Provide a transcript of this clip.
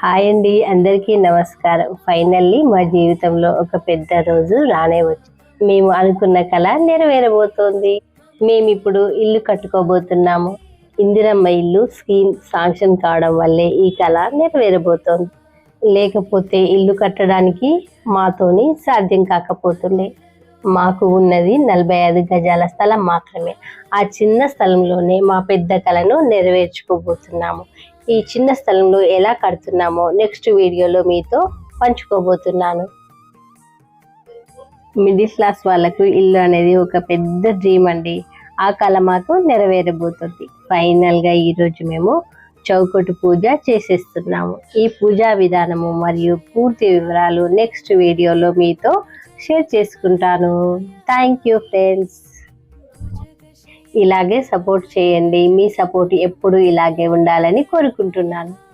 Hi అండి అందరికీ నమస్కారం. ఫైనల్లీ మా జీవితంలో ఒక పెద్ద రోజు రానే వచ్చి మేము అనుకున్న కళ నెరవేరబోతోంది. మేము ఇప్పుడు ఇల్లు కట్టుకోబోతున్నాము. ఇందిరమ్మ ఇల్లు స్కీమ్ శాంక్షన్ కావడం వల్లే ఈ కళ నెరవేరబోతోంది. లేకపోతే ఇల్లు కట్టడానికి మాతోని సాధ్యం కాకపోతుండే. మాకు ఉన్నది నలభై ఐదు గజాల స్థలం మాత్రమే. ఆ చిన్న స్థలంలోనే మా పెద్ద కళను నెరవేర్చుకోబోతున్నాము. ఈ చిన్న స్థలంలో ఎలా కడుతున్నామో నెక్స్ట్ వీడియోలో మీతో పంచుకోబోతున్నాను. మిడిల్ క్లాస్ వాళ్ళకు ఇల్లు అనేది ఒక పెద్ద డ్రీమ్ అండి. ఆ కళ మాకు నెరవేరబోతుంది. ఫైనల్గా ఈరోజు మేము చౌకటి పూజ చేసేస్తున్నాము. ఈ పూజా విధానము మరియు పూర్తి వివరాలు నెక్స్ట్ వీడియోలో మీతో షేర్ చేసుకుంటాను. థ్యాంక్ యూ ఫ్రెండ్స్ ఇలాగే సపోర్ట్ చేయండి. మీ సపోర్ట్ ఎప్పుడు ఇలాగే ఉండాలని కోరుకుంటున్నాను.